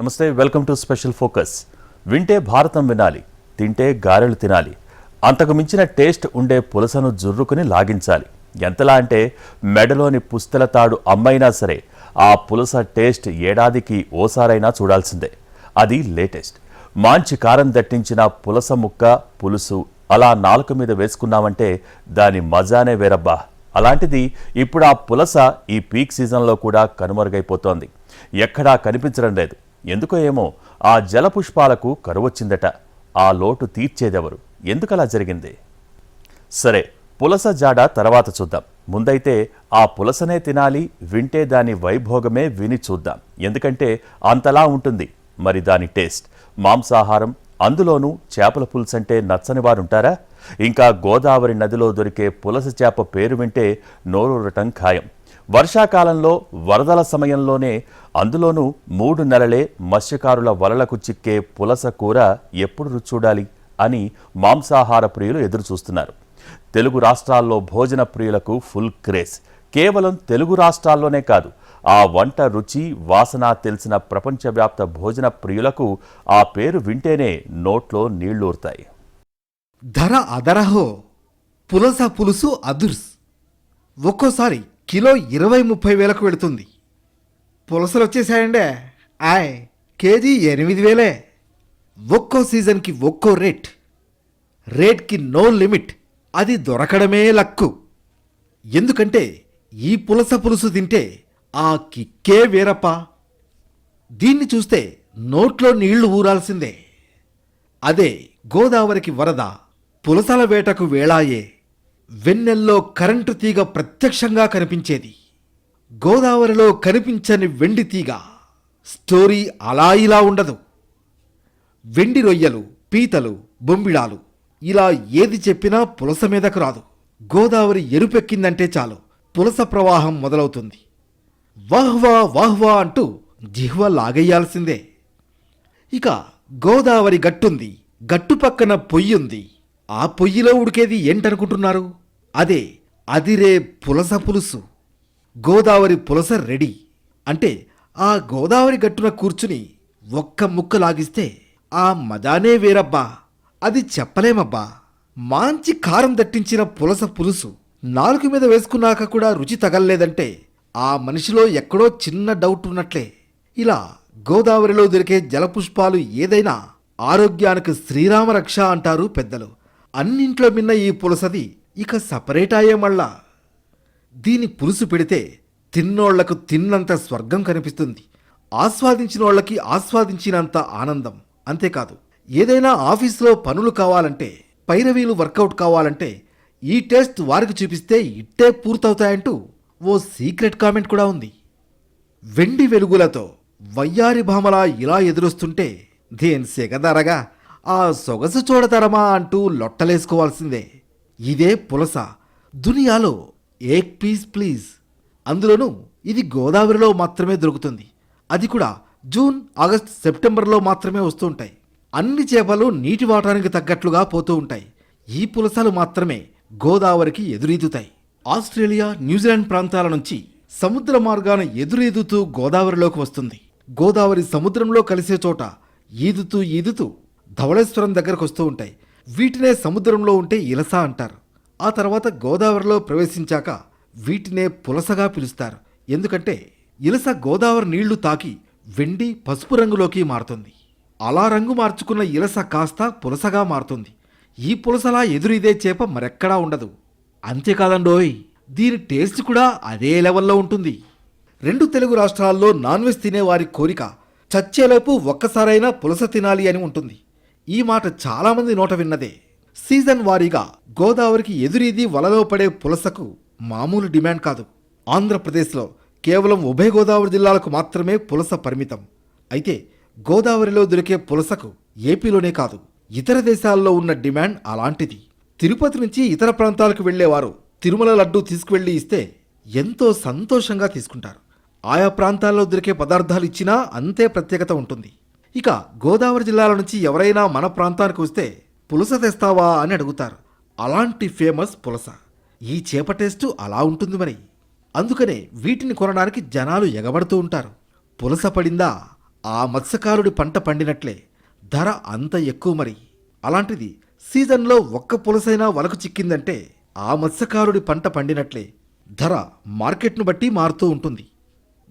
నమస్తే welcome to special focus. వింటే భారతం వినాలి తింటే గారెలు తినాలి. అంతకు మించిన టేస్ట్ ఉండే పులసను జుర్రుకుని లాగించాలి. ఎంతలా అంటే మెడలోని పుస్తల తాడు అమ్మైనా సరే ఆ పులస టేస్ట్ ఏడాదికి ఓసారైనా చూడాల్సిందే. అది లేటెస్ట్. మాంచి కారం దట్టించిన పులస ముక్క పులుసు అలా నాలుక మీద వేసుకున్నామంటే దాని మజానే వేరబ్బా. అలాంటిది ఇప్పుడు ఆ పులస ఈ పీక్ సీజన్లో కూడా కనుమరుగైపోతోంది. ఎక్కడా కనిపించడం లేదు. ఎందుకో ఏమో ఆ జలపుష్పాలకు కరువొచ్చిందట. ఆ లోటు తీర్చేదెవరు? ఎందుకలా జరిగింది? సరే పులస జాడ తర్వాత చూద్దాం. ముందైతే ఆ పులసనే తినాలి వింటే దాని వైభోగమే విని చూద్దాం. ఎందుకంటే అంతలా ఉంటుంది. మరి దాని టేస్ట్ మాంసాహారం అందులోనూ చేపల పులుసంటే నచ్చని వారుంటారా? ఇంకా గోదావరి నదిలో దొరికే పులస చేప పేరు వింటే నోరూరటం ఖాయం. వర్షాకాలంలో వరదల సమయంలోనే అందులోనూ మూడు నెలలే మత్స్యకారుల వలలకు చిక్కే పులస కూర ఎప్పుడు రుచి చూడాలి అని మాంసాహార ప్రియులు ఎదురుచూస్తున్నారు. తెలుగు రాష్ట్రాల్లో భోజన ప్రియులకు ఫుల్ క్రేజ్. కేవలం తెలుగు రాష్ట్రాల్లోనే కాదు ఆ వంట రుచి వాసన తెలిసిన ప్రపంచవ్యాప్త భోజన ప్రియులకు ఆ పేరు వింటేనే నోట్లో నీళ్ళూరుతాయి ధర అదరహో పులస పులుసు అదుర్స్. ఒక్కోసారి కిలో ఇరవై ముప్పై వేలకు వెళుతుంది. పులసలు వచ్చేసాయండి ఆయ్ కేజీ ఎనిమిది వేలే. ఒక్కో సీజన్కి ఒక్కో రేట్. రేట్కి నో లిమిట్. అది దొరకడమే లక్కు. ఎందుకంటే ఈ పులస పులుసు తింటే ఆ కిక్కే వేరప్ప. దీన్ని చూస్తే నోట్లో నీళ్ళు ఊరాల్సిందే. అదే గోదావరికి వరద పులసల వేటకు వేళాయే. వెన్నెల్లో కరెంటు తీగ ప్రత్యక్షంగా కనిపించేది. గోదావరిలో కనిపించని వెండి తీగ స్టోరీ అలా ఇలా ఉండదు. వెండి రొయ్యలు పీతలు బొంబిడాలు ఇలా ఏది చెప్పినా పులస మీదకు రాదు. గోదావరి ఎరుపెక్కిందంటే చాలు. పులస ప్రవాహం మొదలవుతుంది. వాహ్వా వాహ్వా అంటూ జిహ్వ లాగేయాల్సిందే. ఇక గోదావరి గట్టుంది. గట్టు పక్కన పొయ్యుంది. ఆ పొయ్యిలో ఉడికేది ఏంటనుకుంటున్నారు? అదే అదిరే పులస పులుసు గోదావరి పులస రెడీ. అంటే ఆ గోదావరి గట్టున కూర్చుని ఒక్క ముక్క లాగిస్తే ఆ మజానే వేరబ్బా. అది చెప్పలేమబ్బా. మాంచి కారం దట్టించిన పులస పులుసు నాలుగు మీద వేసుకున్నాక కూడా రుచి తగల్లేదంటే ఆ మనిషిలో ఎక్కడో చిన్న డౌట్ ఉన్నట్లే. ఇలా గోదావరిలో దొరికే జలపుష్పాలు ఏదైనా ఆరోగ్యానికి శ్రీరామ రక్ష అంటారు పెద్దలు. అన్నింట్లో మిన్న ఈ పులసది ఇక సపరేట్ అయ్యే మళ్ళా. దీని పులుసు పెడితే తిన్నోళ్ళకు తిన్నంత స్వర్గం కనిపిస్తుంది. ఆస్వాదించిన వాళ్ళకి ఆస్వాదించినంత ఆనందం. అంతేకాదు ఏదైనా ఆఫీసులో పనులు కావాలంటే పైరవీలు వర్కౌట్ కావాలంటే ఈ టెస్ట్ వారికి చూపిస్తే ఇట్టే పూర్తవుతాయంటూ ఓ సీక్రెట్ కామెంట్ కూడా ఉంది. వెండి వెలుగులతో వయ్యారి భామలా ఇలా ఎదురొస్తుంటే దేని సెగదరగా ఆ సొగసు చూడతరమా అంటూ లొట్టలేసుకోవాల్సిందే. ఇదే పులస. దునియాలో ఏక్ పీస్ ప్లీజ్. అందులోనూ ఇది గోదావరిలో మాత్రమే దొరుకుతుంది. అది కూడా జూన్ ఆగస్ట్ సెప్టెంబర్లో మాత్రమే వస్తూ ఉంటాయి అన్ని చేపలు నీటి వాటానికి తగ్గట్లుగా పోతూ ఉంటాయి. ఈ పులసలు మాత్రమే గోదావరికి ఎదురీదుతాయి. ఆస్ట్రేలియా న్యూజిలాండ్ ప్రాంతాల నుంచి సముద్ర మార్గాన ఎదురీదుతూ గోదావరిలోకి వస్తుంది. గోదావరి సముద్రంలో కలిసే చోట ఈదుతూ ఈదుతూ ధవళేశ్వరం దగ్గరకు వస్తూ ఉంటాయి. వీటినే సముద్రంలో ఉంటే ఇలస అంటారు. ఆ తర్వాత గోదావరిలో ప్రవేశించాక వీటినే పులసగా పిలుస్తారు. ఎందుకంటే ఇలస గోదావరి నీళ్ళు తాకి వెండి పసుపు రంగులోకి మారుతుంది. అలా రంగు మార్చుకున్న ఇలస కాస్త పులసగా మారుతుంది. ఈ పులసలా ఎదురిదే చేప మరెక్కడా ఉండదు. అంతేకాదండోయ్ దీని టేస్ట్ కూడా అదే లెవెల్లో ఉంటుంది. రెండు తెలుగు రాష్ట్రాల్లో నాన్ వెజ్ తినే వారి కోరిక చచ్చేలోపు ఒక్కసారైనా పులస తినాలి అని ఉంటుంది. ఈ మాట చాలామంది నోట విన్నదే. సీజన్ వారీగా గోదావరికి ఎదురీది వలలో పడే పులసకు మామూలు డిమాండ్ కాదు. ఆంధ్రప్రదేశ్లో కేవలం ఉభయ గోదావరి జిల్లాలకు మాత్రమే పులస పరిమితం. అయితే గోదావరిలో దొరికే పులసకు ఏపీలోనే కాదు ఇతర దేశాల్లో ఉన్న డిమాండ్ అలాంటిది. తిరుపతి నుంచి ఇతర ప్రాంతాలకు వెళ్ళేవారు తిరుమల లడ్డూ తీసుకువెళ్ళి ఇస్తే ఎంతో సంతోషంగా తీసుకుంటారు. ఆయా ప్రాంతాల్లో దొరికే పదార్థాలు ఇచ్చినా అంతే ప్రత్యేకత ఉంటుంది. ఇక గోదావరి జిల్లాల నుంచి ఎవరైనా మన ప్రాంతానికి వస్తే పులస తెస్తావా అని అడుగుతారు. అలాంటి ఫేమస్ పులస. ఈ చేప టేస్టు అలా ఉంటుంది మరి. అందుకనే వీటిని కొనడానికి జనాలు ఎగబడుతూ ఉంటారు. పులస పడిందా? ఆ మత్స్యకారుడి పంట పండినట్లే. ధర అంత ఎక్కువ మరి. అలాంటిది సీజన్లో ఒక్క పులసైనా వలకు చిక్కిందంటే ఆ మత్స్యకారుడి పంట పండినట్లే. ధర మార్కెట్ను బట్టి మారుతూ ఉంటుంది.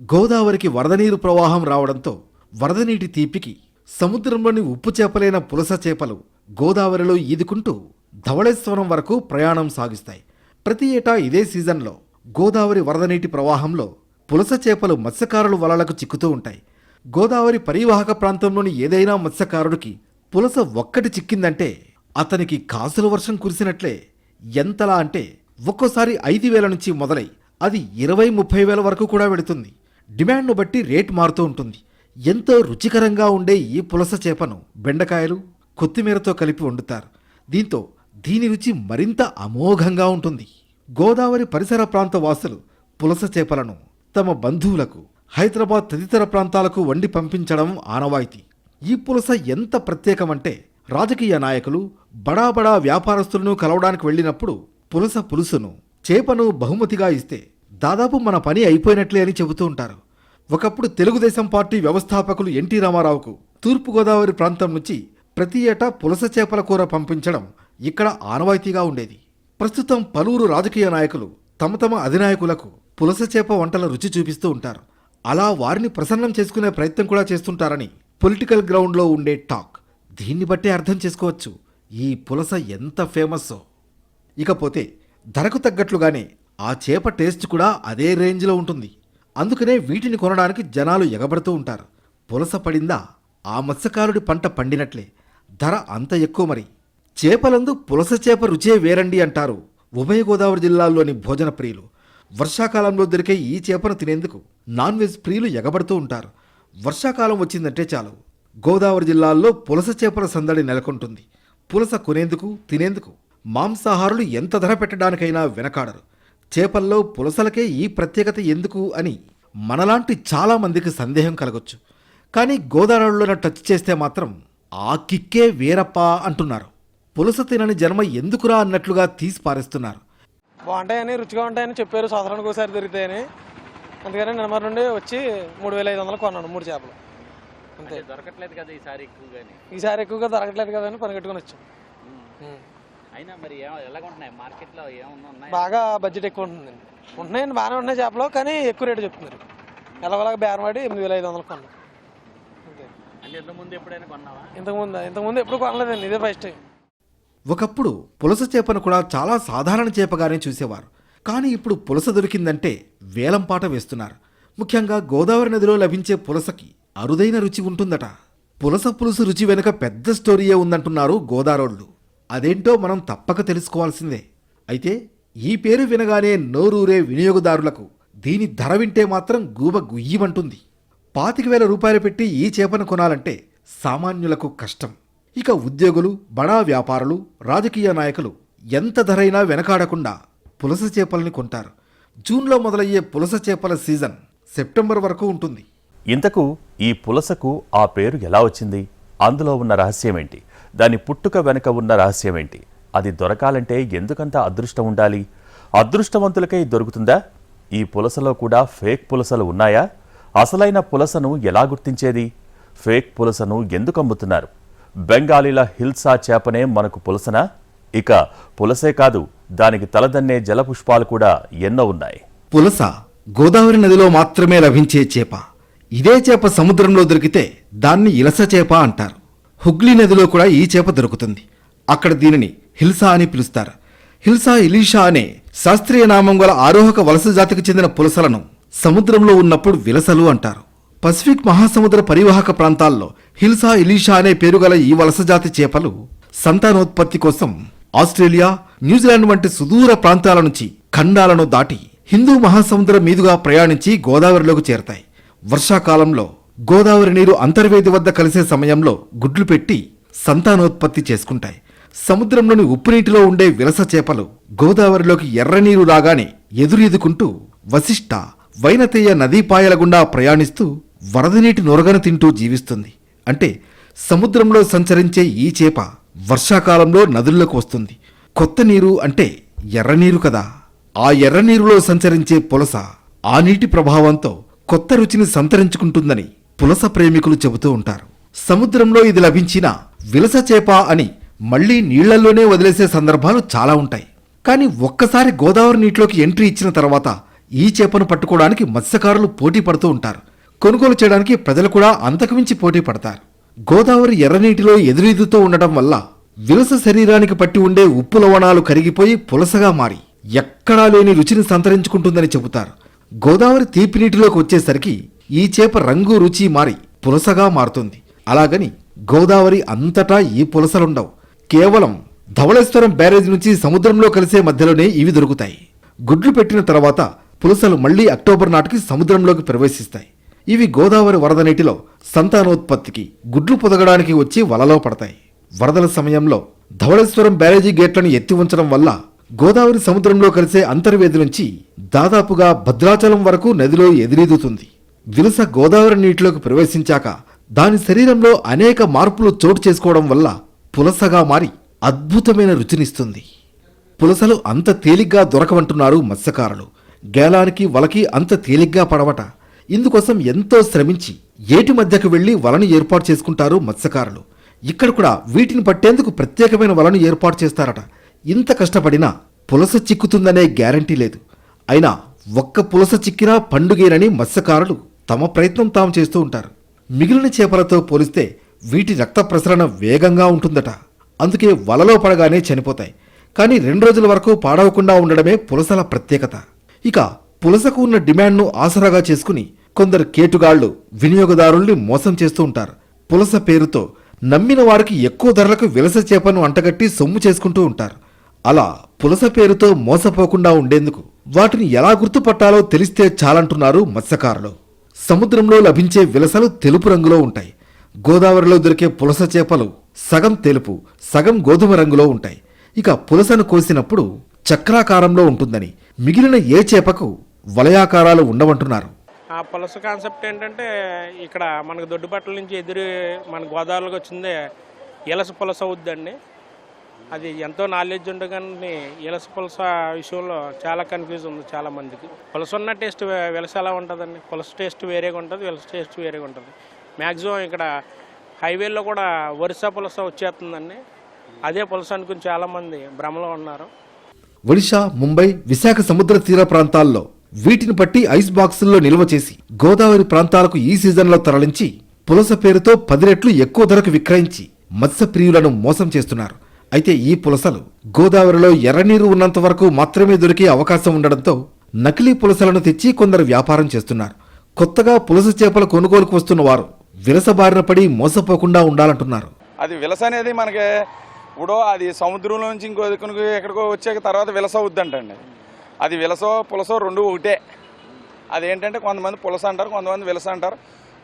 గోదావరికి వరద నీరు ప్రవాహం రావడంతో వరద నీటి తీపికి సముద్రంలోని ఉప్పు చేపలైన పులస చేపలు గోదావరిలో ఈదుకుంటూ ధవళేశ్వరం వరకు ప్రయాణం సాగిస్తాయి. ప్రతి ఏటా ఇదే సీజన్లో గోదావరి వరద నీటి ప్రవాహంలో పులస చేపలు మత్స్యకారులు వలలకు చిక్కుతూ ఉంటాయి. గోదావరి పరివాహక ప్రాంతంలోని ఏదైనా మత్స్యకారుడికి పులస ఒక్కటి చిక్కిందంటే అతనికి కాసుల వర్షం కురిసినట్లే. ఎంతలా అంటే ఒక్కోసారి ఐదు వేల నుంచి మొదలై అది ఇరవై ముప్పై వేల వరకు కూడా వెళుతుంది. డిమాండ్ను బట్టి రేట్ మారుతూ ఉంటుంది. ఎంతో రుచికరంగా ఉండే ఈ పులస చేపను బెండకాయలు కొత్తిమీరతో కలిపి వండుతారు. దీంతో దీని రుచి మరింత అమోఘంగా ఉంటుంది. గోదావరి పరిసర ప్రాంత వాసులు పులస చేపలను తమ బంధువులకు హైదరాబాద్ తదితర ప్రాంతాలకు వండి పంపించడం ఆనవాయితీ. ఈ పులస ఎంత ప్రత్యేకమంటే రాజకీయ నాయకులు బడా బడా వ్యాపారస్తులను కలవడానికి వెళ్ళినప్పుడు పులస పులుసును చేపను బహుమతిగా ఇస్తే దాదాపు మన పని అయిపోయినట్లే అని చెబుతూ ఉంటారు. ఒకప్పుడు తెలుగుదేశం పార్టీ వ్యవస్థాపకులు ఎన్టీ రామారావుకు తూర్పుగోదావరి ప్రాంతం నుంచి ప్రతి ఏటా పులస చేపల కూర పంపించడం ఇక్కడ ఆనవాయితీగా ఉండేది. ప్రస్తుతం పలువురు రాజకీయ నాయకులు తమ తమ అధినాయకులకు పులస చేప వంటల రుచి చూపిస్తూ ఉంటారు. అలా వారిని ప్రసన్నం చేసుకునే ప్రయత్నం కూడా చేస్తుంటారని పొలిటికల్ గ్రౌండ్లో ఉండే టాక్ దీన్ని బట్టే అర్థం చేసుకోవచ్చు. ఈ పులస ఎంత ఫేమస్సో. ఇకపోతే ధరకు తగ్గట్లుగానే ఆ చేప టేస్ట్ కూడా అదే రేంజ్లో ఉంటుంది. అందుకనే వీటిని కొనడానికి జనాలు ఎగబడుతూ ఉంటారు. పులస పడిందా? ఆ మత్స్యకారుడి పంట పండినట్లే. ధర అంత ఎక్కువ మరి. చేపలందు పులస చేప రుచే వేరండి అంటారు ఉభయ గోదావరి జిల్లాల్లోని భోజన ప్రియులు. వర్షాకాలంలో దొరికే ఈ చేపను తినేందుకు నాన్ వెజ్ ప్రియులు ఎగబడుతూ ఉంటారు. వర్షాకాలం వచ్చిందంటే చాలు. గోదావరి జిల్లాల్లో పులస చేపల సందడి నెలకొంటుంది. పులస కొనేందుకు తినేందుకు మాంసాహారులు ఎంత ధర పెట్టడానికైనా వెనకాడరు. చేపల్లో పులసలకే ఈ ప్రత్యేకత ఎందుకు అని మనలాంటి చాలా మందికి సందేహం కలగొచ్చు. కానీ గోదావరిలోన టచ్ చేస్తే మాత్రం ఆ కిక్కే వేరప్ప అంటున్నారు. పులస తినని జన్మ ఎందుకురా అన్నట్లుగా తీసి పారేస్తున్నారు. బాగుంటాయని రుచిగా ఉంటాయని చెప్పారు సంవత్సరానికి ఒకసారి దొరుకుతాయని. అందుకని నిన్నమర నుండి వచ్చి మూడు వేల ఐదు వందలు కొన్నాను మూడు చేపలు. అంతే. దొరకట్లేదు కదా ఈసారి ఎక్కువగాని? ఈసారి ఎక్కువగా దొరకట్లేదు కదా అని పని కట్టుకొని వచ్చాం. అయినా మరి మార్కెట్లో ఏమన్నా బాగా బడ్జెట్ ఎక్కువ ఉంటుందండి. ఉంటున్నాయండి బాగానే ఉన్నాయి చేపలు కానీ ఎక్కువ రేటు చెప్తున్నారు. ఎలాగోలాగా బేరం ఆడి ఎనిమిది వేల ఐదు వందలు కొన్నాం. అంతే. అంటే ఇంతకుముందు ఎప్పుడైనా కొన్నావా? ఇంతకుముందు ఇంతకుముందు ఎప్పుడు కొనలేదండి ఇదే ఫస్ట్ టైం ఒకప్పుడు పులస చేపను కూడా చాలా సాధారణ చేపగానే చూసేవారు. కానీ ఇప్పుడు పులస దొరికిందంటే వేలంపాట వేస్తున్నారు. ముఖ్యంగా గోదావరి నదిలో లభించే పులసకి అరుదైన రుచి ఉంటుందట. పులస పులుసు రుచి వెనుక పెద్ద స్టోరీయే ఉందంటున్నారు గోదారోళ్ళు. అదేంటో మనం తప్పక తెలుసుకోవాల్సిందే. అయితే ఈ పేరు వినగానే నోరూరే వినియోగదారులకు దీని ధర వింటే మాత్రం గూబ గుయ్యమంటుంది. పాతిక వేల రూపాయలు పెట్టి ఈ చేపను కొనాలంటే సామాన్యులకు కష్టం. ఇక ఉద్యోగులు బడా వ్యాపారులు రాజకీయ నాయకులు ఎంత ధరైనా వెనకాడకుండా పులస చేపల్ని కొంటారు. జూన్లో మొదలయ్యే పులస చేపల సీజన్ సెప్టెంబర్ వరకు ఉంటుంది. ఇంతకు ఈ పులసకు ఆ పేరు ఎలా వచ్చింది? అందులో ఉన్న రహస్యమేంటి? దాని పుట్టుక వెనుక ఉన్న రహస్యమేంటి? అది దొరకాలంటే ఎందుకంత అదృష్టం ఉండాలి? అదృష్టవంతులకే దొరుకుతుందా? ఈ పులసలో కూడా ఫేక్ పులసలు ఉన్నాయా? అసలైన పులసను ఎలా గుర్తించేది? ఫేక్ పులసను ఎందుకు అమ్ముతున్నారు? బెంగాలీల హిల్సా చేపనే మనకు పులసనా? ఇక పులసే కాదు దానికి తలదన్నే జలపుష్పాలు కూడా ఎన్నో ఉన్నాయి. పులస గోదావరి నదిలో మాత్రమే లభించే చేప. ఇదే చేప సముద్రంలో దొరికితే దాన్ని ఇలస చేప అంటారు. హుగ్లీ నదిలో కూడా ఈ చేప దొరుకుతుంది. అక్కడ దీనిని హిల్సా అని పిలుస్తారు. హిల్సా ఇలీషా అనే శాస్త్రీయ నామం గల ఆరోహక వలస జాతికి చెందిన పులసలను సముద్రంలో ఉన్నప్పుడు విలసలు అంటారు. పసిఫిక్ మహాసముద్ర పరివాహక ప్రాంతాల్లో హిల్సా ఇలీషా అనే పేరు గల ఈ వలస జాతి చేపలు సంతానోత్పత్తి కోసం ఆస్ట్రేలియా న్యూజిలాండ్ వంటి సుదూర ప్రాంతాల నుంచి ఖండాలను దాటి హిందూ మహాసముద్రం మీదుగా ప్రయాణించి గోదావరిలోకి చేరతాయి. వర్షాకాలంలో గోదావరి నీరు అంతర్వేది వద్ద కలిసే సమయంలో గుడ్లు పెట్టి సంతానోత్పత్తి చేసుకుంటాయి. సముద్రంలోని ఉప్పునీటిలో ఉండే విలస చేపలు గోదావరిలోకి ఎర్రనీరు రాగానే ఎదురెదుకుంటూ వశిష్ట వైనతేయ నదీపాయల గుండా ప్రయాణిస్తూ వరద నీటి నొరగను తింటూ జీవిస్తుంది. అంటే సముద్రంలో సంచరించే ఈ చేప వర్షాకాలంలో నదుల్లోకి వస్తుంది. కొత్త నీరు అంటే ఎర్రనీరు కదా. ఆ ఎర్రనీరులో సంచరించే పులస ఆ నీటి ప్రభావంతో కొత్త రుచిని సంతరించుకుంటుందని పులస ప్రేమికులు చెబుతూ ఉంటారు. సముద్రంలో ఇది లభించిన విలస చేప అని మళ్ళీ నీళ్ళలోనే వదిలేసే సందర్భాలు చాలా ఉంటాయి. కానీ ఒక్కసారి గోదావరి నీటిలోకి ఎంట్రీ ఇచ్చిన తర్వాత ఈ చేపను పట్టుకోవడానికి మత్స్యకారులు పోటీ పడుతూ ఉంటారు. కొనుగోలు చేయడానికి ప్రజలు కూడా అంతకుమించి పోటీ పడతారు. గోదావరి ఎర్రనీటిలో ఎదురీదుతూ ఉండటం వల్ల విలస శరీరానికి పట్టి ఉండే ఉప్పు లవణాలు కరిగిపోయి పులసగా మారి ఎక్కడా లేని రుచిని సంతరించుకుంటుందని చెబుతారు. గోదావరి తీపి నీటిలోకి వచ్చేసరికి ఈ చేప రంగు రుచి మారి పులసగా మారుతుంది. అలాగని గోదావరి అంతటా ఈ పులసలుండవు. కేవలం ధవళేశ్వరం బ్యారేజ్ నుంచి సముద్రంలో కలిసే మధ్యలోనే ఇవి దొరుకుతాయి. గుడ్లు పెట్టిన తర్వాత పులసలు మళ్ళీ అక్టోబర్ నాటికి సముద్రంలోకి ప్రవేశిస్తాయి. ఇవి గోదావరి వరద నీటిలో సంతానోత్పత్తికి గుడ్లు పొదగడానికి వచ్చి వలలో పడతాయి. వరదల సమయంలో ధవళేశ్వరం బ్యారేజీ గేట్లను ఎత్తి ఉంచడం వల్ల గోదావరి సముద్రంలో కలిసే అంతర్వేది నుంచి దాదాపుగా భద్రాచలం వరకు నదిలో ఎదిరీదుతుంది. విలస గోదావరి నీటిలోకి ప్రవేశించాక దాని శరీరంలో అనేక మార్పులు చోటు చేసుకోవడం వల్ల పులసగా మారి అద్భుతమైన రుచినిస్తుంది. పులసలు అంత తేలిగ్గా దొరకవంటున్నారు మత్స్యకారులు. గేలానికి వలకి అంత తేలిగ్గా పడవట. ఇందుకోసం ఎంతో శ్రమించి ఏటి మధ్యకు వెళ్ళి వలను ఏర్పాటు చేసుకుంటారు మత్స్యకారులు. ఇక్కడ కూడా వీటిని పట్టేందుకు ప్రత్యేకమైన వలను ఏర్పాటు చేస్తారట. ఇంత కష్టపడినా పులస చిక్కుతుందనే గ్యారంటీ లేదు. అయినా ఒక్క పులస చిక్కినా పండుగేనని మత్స్యకారులు తమ ప్రయత్నం తాము చేస్తూ ఉంటారు. మిగిలిన చేపలతో పోలిస్తే వీటి రక్త ప్రసరణ వేగంగా ఉంటుందట. అందుకే వలలో పడగానే చనిపోతాయి. కానీ రెండు రోజుల వరకు పాడవకుండా ఉండడమే పులసల ప్రత్యేకత. ఇక పులసకు ఉన్న డిమాండ్ను ఆసరాగా చేసుకుని కొందరు కేటుగాళ్ళు వినియోగదారుల్ని మోసం చేస్తూ ఉంటారు. పులస పేరుతో నమ్మిన వారికి ఎక్కువ ధరలకు విలస చేపను అంటగట్టి సొమ్ము చేసుకుంటూ ఉంటారు. అలా పులస పేరుతో మోసపోకుండా ఉండేందుకు వాటిని ఎలా గుర్తుపట్టాలో తెలిస్తే చాలంటున్నారు మత్స్యకారులు. సముద్రంలో లభించే విలసలు తెలుపు రంగులో ఉంటాయి. గోదావరిలో దొరికే పులస చేపలు సగం తెలుపు సగం గోధుమ రంగులో ఉంటాయి. ఇక పులసను కోసినప్పుడు చక్రాకారంలో ఉంటుందని మిగిలిన ఏ చేపకు వలయాకారాలు ఉండవంటున్నారు. ఆ పులస కాన్సెప్ట్ ఏంటంటే ఇక్కడ మనకు దొడ్డుపట్ల నుంచి ఎదురు మన గోదావరిలోకి వచ్చిందే ఇలస పులస అవుద్దండి. అది ఎంతో నాలెడ్జ్ ఉండగానే కానీ ఇలస పులస విషయంలో చాలా కన్ఫ్యూజ్ ఉంది చాలా మందికి. పులస ఉన్న టేస్ట్ వెలస ఎలా ఉంటుందండి? పులస టేస్ట్ వేరేగా ఉంటుంది వెలస టేస్ట్ వేరేగా ఉంటుంది. మ్యాక్సిమం ఇక్కడ హైవేలో కూడా వరుస పులస వచ్చేస్తుందండి. అదే పులస అనుకుని చాలామంది భ్రమలో ఉన్నారు. ఒడిశా ముంబై విశాఖ సముద్ర తీర ప్రాంతాల్లో వీటిని పట్టి ఐస్ బాక్సుల్లో నిల్వ చేసి గోదావరి ప్రాంతాలకు ఈ సీజన్లో తరలించి పులస పేరుతో పది రెట్లు ఎక్కువ ధరకు విక్రయించి మత్స్యప్రియులను మోసం చేస్తున్నారు. అయితే ఈ పులసలు గోదావరిలో ఎర్రనీరు ఉన్నంత వరకు మాత్రమే దొరికే అవకాశం ఉండడంతో నకిలీ పులసలను తెచ్చి కొందరు వ్యాపారం చేస్తున్నారు. కొత్తగా పులస చేపల కొనుగోలుకు వస్తున్న వారు విలసబారిన పడి మోసపోకుండా ఉండాలంటున్నారు. అది విలస అనేది మనకి ఇప్పుడు అది సముద్రంలో నుంచి ఇంకో ఎక్కడికో వచ్చాక తర్వాత విలస అవుద్దంటండి. అది విలసో పులసో రెండు ఒకటే. అదేంటంటే కొంతమంది పులస అంటారు కొంతమంది విలస అంటారు.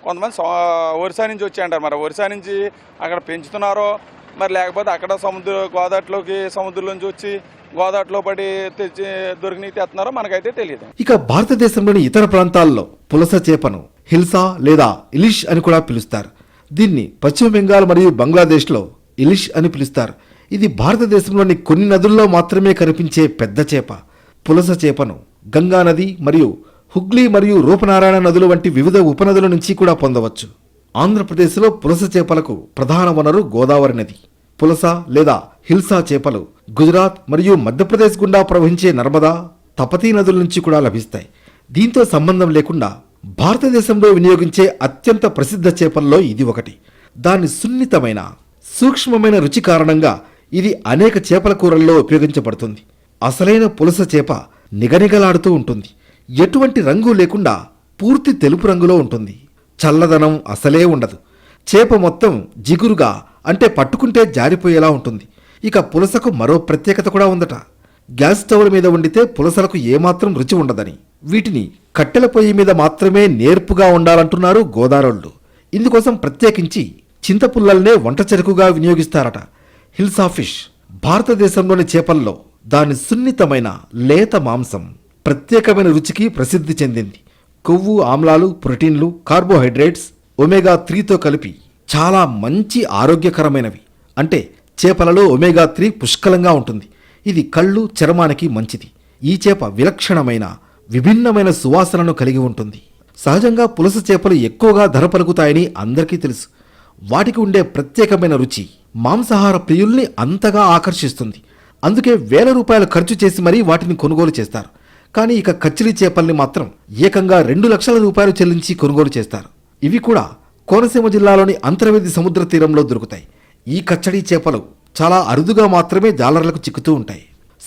కొంతమంది సో- నుంచి వచ్చి అంటారు. మరి ఒరిసా నుంచి అక్కడ పెంచుతున్నారో మరి లేకపోతే అక్కడ సముద్ర గోదావరిలోకి సముద్రంలోంచి వచ్చి గోదావరిలో పడి తెచ్చి దొరికినవి తెస్తున్నారో మనకైతే తెలియదు. ఇక భారతదేశంలోని ఇతర ప్రాంతాల్లో పులస చేపను హిల్సా లేదా ఇలిష్ అని కూడా పిలుస్తారు. దీన్ని పశ్చిమ బెంగాల్ మరియు బంగ్లాదేశ్లో ఇలిష్ అని పిలుస్తారు. ఇది భారతదేశంలోని కొన్ని నదుల్లో మాత్రమే కనిపించే పెద్ద చేప. పులస చేపను గంగా నది మరియు హుగ్లీ మరియు రూపనారాయణ నదులు వంటి వివిధ ఉపనదుల నుంచి కూడా పొందవచ్చు. ఆంధ్రప్రదేశ్లో పులస చేపలకు ప్రధాన వనరు గోదావరి నది. పులస లేదా హిల్సా చేపలు గుజరాత్ మరియు మధ్యప్రదేశ్ గుండా ప్రవహించే నర్మదా తపతీ నదుల నుంచి కూడా లభిస్తాయి. దీంతో సంబంధం లేకుండా భారతదేశంలో వినియోగించే అత్యంత ప్రసిద్ధ చేపల్లో ఇది ఒకటి. దాని సున్నితమైన సూక్ష్మమైన రుచి కారణంగా ఇది అనేక చేపల కూరల్లో ఉపయోగించబడుతుంది. అసలైన పులస చేప నిగనిగలాడుతూ ఉంటుంది. ఎటువంటి రంగు లేకుండా పూర్తి తెలుపు రంగులో ఉంటుంది. చల్లదనం అసలే ఉండదు. చేప మొత్తం జిగురుగా అంటే పట్టుకుంటే జారిపోయేలా ఉంటుంది. ఇక పులసకు మరో ప్రత్యేకత కూడా ఉందట. గ్యాస్ స్టవ్ల మీద వండితే పులసలకు ఏమాత్రం రుచి ఉండదని. వీటిని కట్టెల పొయ్యి మీద మాత్రమే నేర్పుగా ఉండాలంటున్నారు గోదారోళ్ళు. ఇందుకోసం ప్రత్యేకించి చింతపుల్లల్నే వంట చెరుకుగా వినియోగిస్తారట. హిల్సా ఫిష్ భారతదేశంలోని చేపల్లో దాని సున్నితమైన లేత మాంసం ప్రత్యేకమైన రుచికి ప్రసిద్ధి చెందింది. కొవ్వు ఆమ్లాలు ప్రోటీన్లు కార్బోహైడ్రేట్స్ ఒమేగా త్రీతో కలిపి చాలా మంచి ఆరోగ్యకరమైనవి. అంటే చేపలలో ఒమేగా త్రీ పుష్కలంగా ఉంటుంది. ఇది కళ్ళు చర్మానికి మంచిది. ఈ చేప విలక్షణమైన విభిన్నమైన సువాసనను కలిగి ఉంటుంది. సహజంగా పులస చేపలు ఎక్కువగా ధర పలుకుతాయని అందరికీ తెలుసు. వాటికి ఉండే ప్రత్యేకమైన రుచి మాంసాహార ప్రియుల్ని అంతగా ఆకర్షిస్తుంది. అందుకే వేల రూపాయలు ఖర్చు చేసి మరీ వాటిని కొనుగోలు చేస్తారు. కానీ ఇక కచ్చిలి చేపల్ని మాత్రం ఏకంగా రెండు లక్షల రూపాయలు చెల్లించి కొనుగోలు చేస్తారు. ఇవి కూడా కోనసీమ జిల్లాలోని అంతర్వేది సముద్ర తీరంలో దొరుకుతాయి. ఈ కచ్చడి చేపలు చాలా అరుదుగా మాత్రమే జాలర్లకు చిక్కుతూ ఉంటాయి.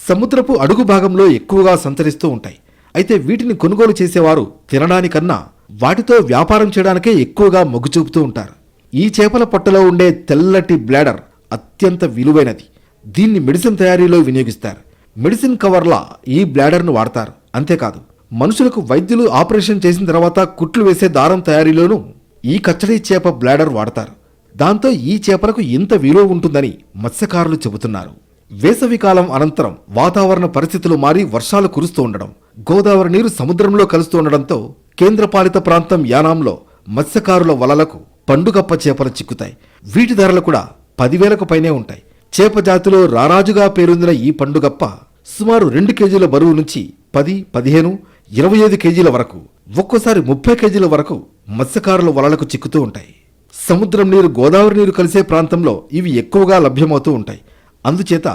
సముద్రపు అడుగు భాగంలో ఎక్కువగా సంచరిస్తూ ఉంటాయి. అయితే వీటిని కొనుగోలు చేసేవారు తినడానికన్నా వాటితో వ్యాపారం చేయడానికే ఎక్కువగా మొగ్గు చూపుతూ ఉంటారు. ఈ చేపల పొట్టలో ఉండే తెల్లటి బ్లాడర్ అత్యంత విలువైనది. దీన్ని మెడిసిన్ తయారీలో వినియోగిస్తారు. మెడిసిన్ కవర్ల ఈ బ్లాడర్ను వాడతారు. అంతేకాదు మనుషులకు వైద్యులు ఆపరేషన్ చేసిన తర్వాత కుట్లు వేసే దారం తయారీలోనూ ఈ కచ్చడి చేప బ్లాడర్ వాడతారు. దాంతో ఈ చేపలకు ఇంత విలువ ఉంటుందని మత్స్యకారులు చెబుతున్నారు. వేసవికాలం అనంతరం వాతావరణ పరిస్థితులు మారి వర్షాలు కురుస్తూ ఉండడం గోదావరి నీరు సముద్రంలో కలుస్తూ ఉండడంతో కేంద్రపాలిత ప్రాంతం యానాంలో మత్స్యకారుల వలలకు పండుగప్ప చేపలు చిక్కుతాయి. వీటి ధరలు కూడా పదివేలకు పైనే ఉంటాయి. చేప జాతిలో రారాజుగా పేరొందిన ఈ పండుగప్ప సుమారు రెండు కేజీల బరువు నుంచి పది పదిహేను ఇరవై ఐదు కేజీల వరకు ఒక్కోసారి ముప్పై కేజీల వరకు మత్స్యకారుల వలలకు చిక్కుతూ ఉంటాయి. సముద్రం నీరు గోదావరి నీరు కలిసే ప్రాంతంలో ఇవి ఎక్కువగా లభ్యమవుతూ ఉంటాయి. అందుచేత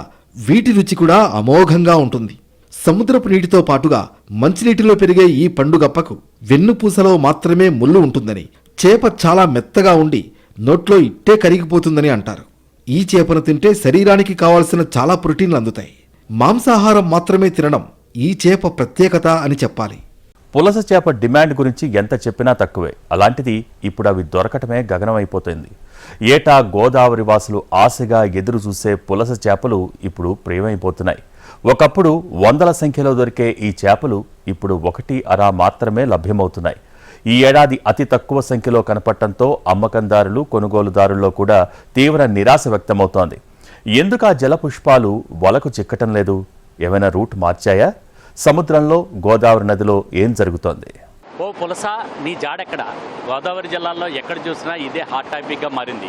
వీటి రుచి కూడా అమోఘంగా ఉంటుంది. సముద్రపు నీటితో పాటుగా మంచినీటిలో పెరిగే ఈ పండుగప్పకు వెన్నుపూసలో మాత్రమే ముళ్ళు ఉంటుందని చేప చాలా మెత్తగా ఉండి నోట్లో ఇట్టే కరిగిపోతుందని అంటారు. ఈ చేపను తింటే శరీరానికి కావాల్సిన చాలా ప్రోటీన్లు అందుతాయి. మాంసాహారం మాత్రమే తినడం ఈ చేప ప్రత్యేకత అని చెప్పాలి. పులస చేప డిమాండ్ గురించి ఎంత చెప్పినా తక్కువే. అలాంటిది ఇప్పుడు అవి దొరకటమే గగనమైపోతుంది. ఏటా గోదావరి వాసులు ఆశగా ఎదురు చూసే పులస చేపలు ఇప్పుడు ప్రియమైపోతున్నాయి ఒకప్పుడు వందల సంఖ్యలో దొరికే ఈ చేపలు ఇప్పుడు ఒకటి అరా మాత్రమే లభ్యమవుతున్నాయి. ఈ ఏడాది అతి తక్కువ సంఖ్యలో కనపడటంతో అమ్మకందారులు కొనుగోలుదారుల్లో కూడా తీవ్ర నిరాశ వ్యక్తమవుతోంది. ఎందుకు ఆ జలపుష్పాలు వలకు చిక్కటం లేదు? ఏమైనా రూట్ మార్చాయా? సముద్రంలో గోదావరి నదిలో ఏం జరుగుతోంది? ఓ పులస నీ జాడెక్కడ? గోదావరి జిల్లాలో ఎక్కడ చూసినా ఇదే హాట్ టాపిక్గా మారింది.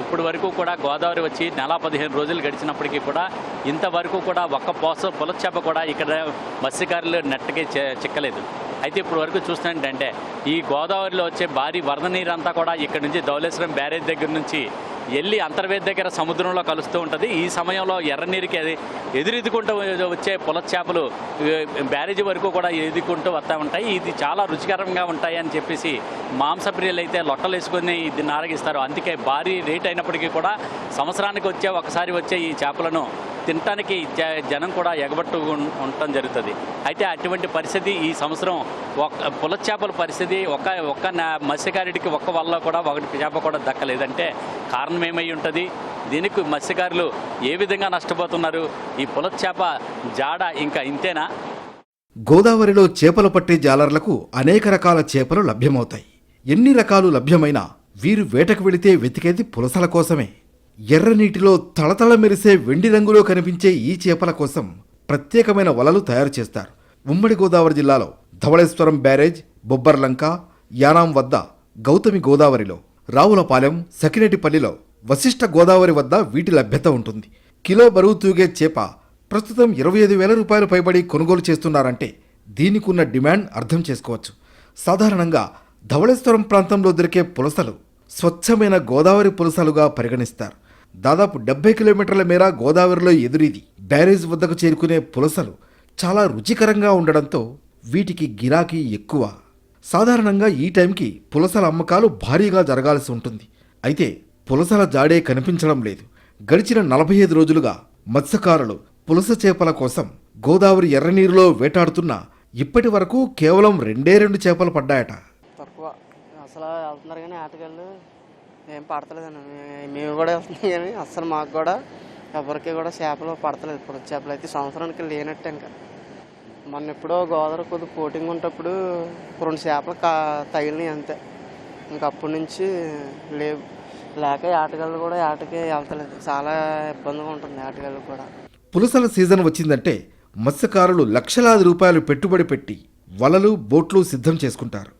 ఇప్పుడు వరకు కూడా గోదావరి వచ్చి నెల పదిహేను రోజులు గడిచినప్పటికీ కూడా ఇంతవరకు కూడా ఒక్క పోస పులచేప కూడా ఇక్కడ మత్స్యకారులు నెట్టకి చి- చిక్కలేదు. అయితే ఇప్పుడు వరకు చూస్తున్నట్టంటే ఈ గోదావరిలో వచ్చే భారీ వరద నీరు అంతా కూడా ఇక్కడ నుంచి ధవలేశ్వరం బ్యారేజ్ దగ్గర నుంచి వెళ్ళి అంతర్వేది దగ్గర సముద్రంలో కలుస్తూ ఉంటుంది. ఈ సమయంలో ఎర్ర నీరుకి అది ఎదురెదుకుంటూ వచ్చే పులస చేపలు బ్యారేజీ వరకు కూడా ఎదుకుంటూ వస్తూ ఉంటాయి. ఇది చాలా రుచికరంగా ఉంటాయని చెప్పేసి మాంసప్రియులు అయితే లొట్టలు వేసుకొని దీన్ని ఆరగిస్తారు అందుకే భారీ రేట్ అయినప్పటికీ కూడా సంవత్సరానికి వచ్చే ఒకసారి వచ్చే ఈ చేపలను తినటానికి జ- జనం కూడా ఎగబట్టు ఉండటం జరుగుతుంది. అయితే అటువంటి పరిస్థితి ఈ సంవత్సరం ఒక పులచేపల పరిస్థితి ఒక్క ఒక్క మత్స్యకారుడికి ఒక్క వల్ల కూడా ఒకటి చేప కూడా దక్కలేదంటే కారణం ఏమై ఉంటుంది దీనికి మత్స్యకారులు ఏ విధంగా నష్టపోతున్నారు? ఈ పులచేప జాడ ఇంకా ఇంతేనా? గోదావరిలో చేపలు పట్టే జాలర్లకు అనేక రకాల చేపలు లభ్యమవుతాయి. ఎన్ని రకాలు లభ్యమైనా వీరు వేటకు వెళితే వెతికేది పులసల కోసమే. ఎర్ర నీటిలో తళతళ మెరిసే వెండి రంగులో కనిపించే ఈ చేపల కోసం ప్రత్యేకమైన వలలు తయారు చేస్తారు. ఉమ్మడి గోదావరి జిల్లాలో ధవళేశ్వరం బ్యారేజ్ బొబ్బర్లంక యానాం వద్ద గౌతమి గోదావరిలో. రావులపాలెం సకినేటిపల్లిలో వశిష్ఠ గోదావరి వద్ద వీటి లభ్యత ఉంటుంది. కిలో బరువు తూగే చేప ప్రస్తుతం ఇరవై ఐదు వేల రూపాయలు పైబడి కొనుగోలు చేస్తున్నారంటే దీనికున్న డిమాండ్ అర్థం చేసుకోవచ్చు. సాధారణంగా ధవళేశ్వరం ప్రాంతంలో దొరికే పులసలు స్వచ్ఛమైన గోదావరి పులసలుగా పరిగణిస్తారు. దాదాపు డెబ్బై కిలోమీటర్ల మేర గోదావరిలో ఎదురీది బ్యారేజ్ వద్దకు చేరుకునే పులసలు చాలా రుచికరంగా ఉండడంతో వీటికి గిరాకీ ఎక్కువ. సాధారణంగా ఈ టైంకి పులసల అమ్మకాలు భారీగా జరగాల్సి ఉంటుంది. అయితే పులసల జాడే కనిపించడం లేదు. గడిచిన నలభై ఐదు రోజులుగా మత్స్యకారులు పులస చేపల కోసం గోదావరి ఎర్రనీరులో వేటాడుతున్న ఇప్పటి వరకు కేవలం రెండే రెండు చేపలు పడ్డాయట. తక్కువ. అసలు వెళ్తున్నారు కానీ ఆటగాళ్ళు ఏం పడతలేదండి. మేము కూడా వెళ్తున్నాం కానీ అసలు మాకు కూడా ఎవరికి కూడా చేపలు పడతలేదు. ఇప్పుడు చేపలు అయితే సంవత్సరానికి లేనట్టు ఇంకా. మొన్న ఎప్పుడో గోదావరి కొద్ది పోటింగ్ ఉంటప్పుడు రెండు చేపలు కా తగిలినాయి అంతే. ఇంకా అప్పటి నుంచి లేవు. లేక ఆటగాళ్ళు కూడా ఆటకి వెళ్తలేదు. చాలా ఇబ్బందిగా ఉంటుంది ఆటగాళ్ళు కూడా. పులసల సీజన్ వచ్చిందంటే మత్స్యకారులు లక్షలాది రూపాయలు పెట్టుబడి పెట్టి వలలు బోట్లు సిద్ధం చేసుకుంటారు.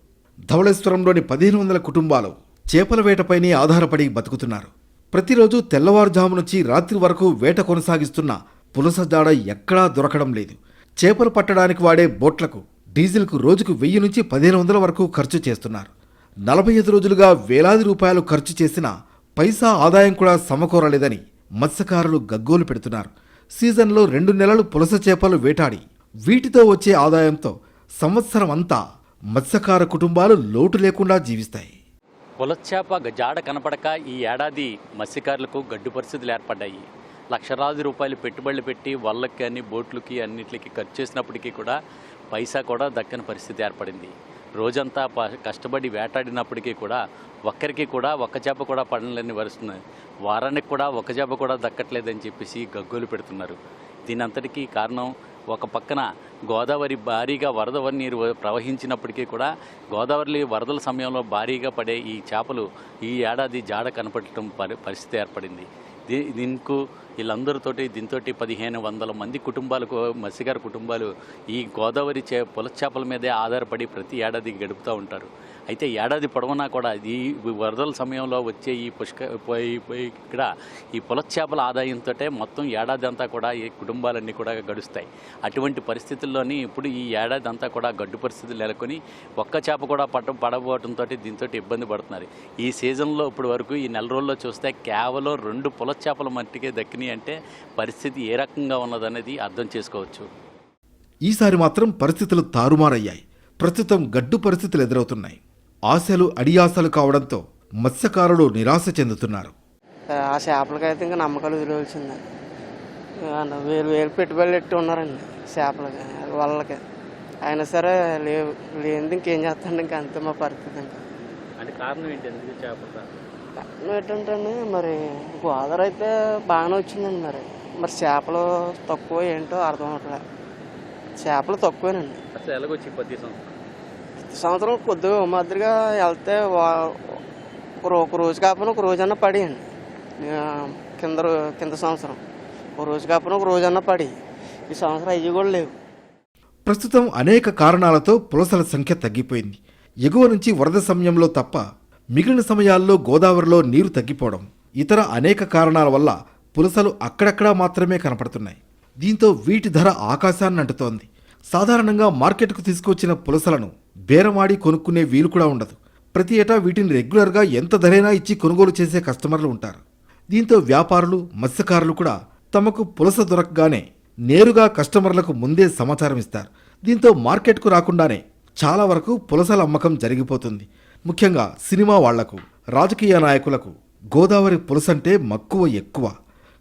ధవళేశ్వరంలోని పదిహేను వందల కుటుంబాలు చేపల వేటపైనే ఆధారపడి బతుకుతున్నారు. ప్రతిరోజు తెల్లవారుజాము నుంచి రాత్రి వరకు వేట కొనసాగిస్తున్న పులస జాడ ఎక్కడా దొరకడం లేదు. చేపలు పట్టడానికి వాడే బోట్లకు డీజిల్కు రోజుకు వెయ్యి నుంచి పదిహేను వందల వరకు ఖర్చు చేస్తున్నారు. నలభై ఐదు రోజులుగా వేలాది రూపాయలు ఖర్చు చేసిన పైసా ఆదాయం కూడా సమకూరలేదని మత్స్యకారులు గగ్గోలు పెడుతున్నారు. సీజన్లో రెండు నెలలు పులస చేపలు వేటాడి వీటితో వచ్చే ఆదాయంతో సంవత్సరం అంతా మత్స్యకార కుటుంబాలు లోటు లేకుండా జీవిస్తాయి. పులచేప జాడ కనపడక ఈ ఏడాది మత్స్యకారులకు గడ్డు పరిస్థితులు ఏర్పడ్డాయి. లక్షలాది రూపాయలు పెట్టుబడులు పెట్టి వల్లకి కానీ బోట్లకి అన్నిటికి ఖర్చు చేసినప్పటికీ కూడా పైసా కూడా దక్కని పరిస్థితి ఏర్పడింది. రోజంతా ప- కష్టపడి వేటాడినప్పటికీ కూడా ఒక్కరికి కూడా ఒక్క చేప కూడా పడలేని వరుస్తున్నాయి. వారానికి కూడా ఒక్క చేప కూడా దక్కట్లేదని చెప్పేసి గగ్గోలు పెడుతున్నారు. దీనంతటికీ కారణం ఒక పక్కన గోదావరి భారీగా వరద నీరు ప్రవహించినప్పటికీ కూడా గోదావరి వరదల సమయంలో భారీగా పడే ఈ చేపలు ఈ ఏడాది జాడ కనపడటం పరి పరిస్థితి ఏర్పడింది. దీ దీనికి వీళ్ళందరితోటి దీంతో పదిహేను వందల మంది కుటుంబాలకు మత్స్యకార కుటుంబాలు ఈ గోదావరి చే పులస చేపల మీదే ఆధారపడి ప్రతి ఏడాది గడుపుతూ ఉంటారు. అయితే ఏడాది పొడవునా కూడా ఈ వరదల సమయంలో వచ్చే ఈ పుష్క పోయి- ఇక్కడ ఈ పులస చేపల ఆదాయంతో మొత్తం ఏడాది అంతా కూడా ఈ కుటుంబాలన్నీ కూడా గడుస్తాయి. అటువంటి పరిస్థితుల్లోని ఇప్పుడు ఈ ఏడాది అంతా కూడా గడ్డు పరిస్థితులు నెలకొని ఒక్క చేప కూడా పట్ట పడబోవడంతో దీంతో ఇబ్బంది పడుతున్నారు. ఈ సీజన్లో ఇప్పటి వరకు ఈ నెల రోజుల్లో చూస్తే కేవలం రెండు పులస మట్టికే దక్కినాయి అంటే పరిస్థితి ఏ రకంగా ఉన్నదనేది అర్థం చేసుకోవచ్చు. ఈసారి మాత్రం పరిస్థితులు తారుమారయ్యాయి. ప్రస్తుతం గడ్డు పరిస్థితులు ఎదురవుతున్నాయి. ఆశలు అడియాసలు కావడంతో మత్స్యకారులు నిరాశ చెందుతున్నారు. ఆ చేపలకైతే ఇంకా నమ్మకాలు వదిలేవలసిందే అన్న వేలు వేలు పెట్టుబడులు పెట్టి ఉన్నారండి చేపలకి వాళ్ళకి. అయినా సరే లేవు లేనిది ఇంకేం చేస్తాండి ఇంకా అంతే మా పరిస్థితి ఇంకా. అంటే కారణం ఏంటి ఎందుకు చేపల కారణం ఏంటంటే మరి గోదావరి అయితే బాగానే వచ్చిందండి మరి. మరి చేపలు తక్కువ ఏంటో అర్థం అవట్లే చేపలు తక్కువేనండి. అసలు ఎలాగొచ్చి ప్రతి సంవత్సరం? సంవత్సరం కొద్దిగా మాదిరిగా వెళ్తే ఒక రోజు కాకపోయినా ఒక రోజన్నా పడేయండి. కింద కింద సంవత్సరం. ఒక రోజు కాకపోయినా ఒక రోజన్నా పడి ఈ సంవత్సరం అయ్యి కూడా లేవు. ప్రస్తుతం అనేక కారణాలతో పులసల సంఖ్య తగ్గిపోయింది. ఎగువ నుంచి వరద సమయంలో తప్ప మిగిలిన సమయాల్లో గోదావరిలో నీరు తగ్గిపోవడం ఇతర అనేక కారణాల వల్ల పులసలు అక్కడక్కడా మాత్రమే కనపడుతున్నాయి. దీంతో వీటి ధర ఆకాశాన్ని అంటుతోంది. సాధారణంగా మార్కెట్కు తీసుకొచ్చిన పులసలను బేరమాడి కొనుక్కునే వీలు కూడా ఉండదు. ప్రతి ఏటా వీటిని రెగ్యులర్గా ఎంత ధరైనా ఇచ్చి కొనుగోలు చేసే కస్టమర్లు ఉంటారు. దీంతో వ్యాపారులు మత్స్యకారులు కూడా తమకు పులస దొరకగానే నేరుగా కస్టమర్లకు ముందే సమాచారం ఇస్తారు. దీంతో మార్కెట్కు రాకుండానే చాలా వరకు పులసల అమ్మకం జరిగిపోతుంది. ముఖ్యంగా సినిమా వాళ్ళకు రాజకీయ నాయకులకు గోదావరి పులసంటే మక్కువ ఎక్కువ.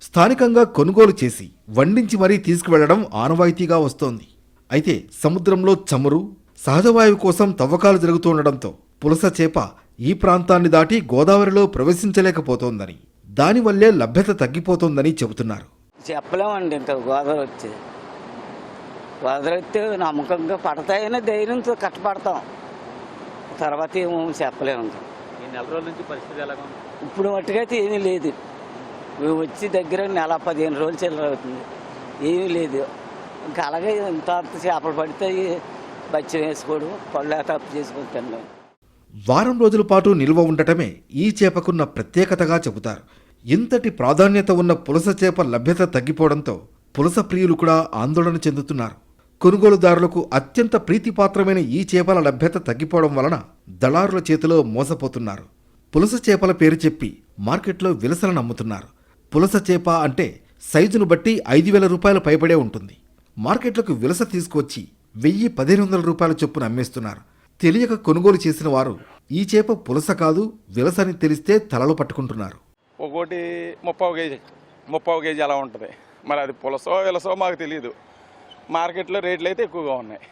స్థానికంగా కొనుగోలు చేసి వండించి మరీ తీసుకువెళ్ళడం ఆనవాయితీగా వస్తోంది. అయితే సముద్రంలో చమురు సహజవాయువు కోసం తవ్వకాలు జరుగుతుండడంతో పులస చేప ఈ ప్రాంతాన్ని దాటి గోదావరిలో ప్రవేశించలేకపోతోందని దానివల్లే లభ్యత తగ్గిపోతోందని చెబుతున్నారు. చెప్పలేమండి ఇంకా గోదావరి వచ్చి. గోదావరి వస్తే నమ్మకంగా పడతాయని ధైర్యంతో కట్టపడతాం తర్వాత ఏమో చెప్పలేము ఇంకా. ఈ నెల రోజుల నుంచి పరిస్థితి ఎలాగ ఉంది ఇప్పుడు మట్టుకైతే ఏమీ లేదు. మేము వచ్చి దగ్గర నెల పదిహేను రోజులు చిల్లర అవుతుంది. ఏమీ లేదు. ఇంకా అలాగే ఇంత చేపలు పడితే బచ్చం వేసుకోడు పళ్ళు తప్పు చేసుకొని వారం రోజుల పాటు నిల్వ ఉండటమే ఈ చేపకున్న ప్రత్యేకతగా చెబుతారు. ఇంతటి ప్రాధాన్యత ఉన్న పులస చేప లభ్యత తగ్గిపోవడంతో పులస ప్రియులు కూడా ఆందోళన చెందుతున్నారు. కొనుగోలుదారులకు అత్యంత ప్రీతిపాత్రమైన ఈ చేపల లభ్యత తగ్గిపోవడం వలన దళారుల చేతిలో మోసపోతున్నారు. పులస చేపల పేరు చెప్పి మార్కెట్లో విలసలను అమ్ముతున్నారు. పులస చేప అంటే సైజును బట్టి ఐదు వేల రూపాయలు పైబడే ఉంటుంది. మార్కెట్లకు విలస తీసుకువచ్చి వెయ్యి పదిహేను వందల రూపాయల చొప్పున అమ్మేస్తున్నారు. తెలియక కొనుగోలు చేసిన వారు ఈ చేప పులస కాదు విలసని తెలిస్తే తలలు పట్టుకుంటున్నారు. ఒక్కోటి ముప్పావు కేజీ ముప్పావు కేజీ అలా ఉంటుంది. మరి అది పులసో విలసో మాకు తెలియదు మార్కెట్లో రేట్లు అయితే ఎక్కువగా ఉన్నాయి.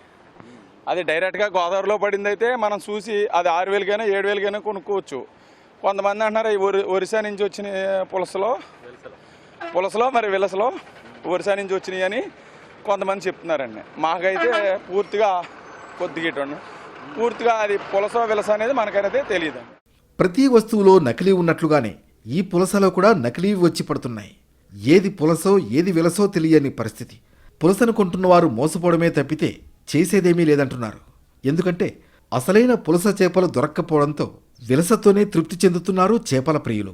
అది డైరెక్ట్గా గోదావరిలో పడింది అయితే మనం చూసి అది ఆరు వేలకైనా ఏడు వేలకైనా కొనుక్కోవచ్చు. కొంతమంది అంటున్నారు ఈ ఒరి ఒరిస్సా నుంచి వచ్చిన పులసలో పులసలో మరి విలసలో ఒరిసా నుంచి వచ్చినాయి అని. కొంతమంది చెప్తున్నారండి. మాకైతే పూర్తిగా కొద్దిగా ఇటు పూర్తిగా అది పులసో విలస అనేది మనకైతే తెలియదు ప్రతి వస్తువులో నకిలీ ఉన్నట్లుగానే ఈ పులసలో కూడా నకిలీవి వచ్చి పడుతున్నాయి. ఏది పులసో ఏది విలసో తెలియని పరిస్థితి. పులసను కొంటున్నవారు మోసపోవడమే తప్పితే చేసేదేమీ లేదంటున్నారు. ఎందుకంటే అసలైన పులస చేపలు దొరక్కపోవడంతో విలసతోనే తృప్తి చెందుతున్నారు చేపల ప్రియులు.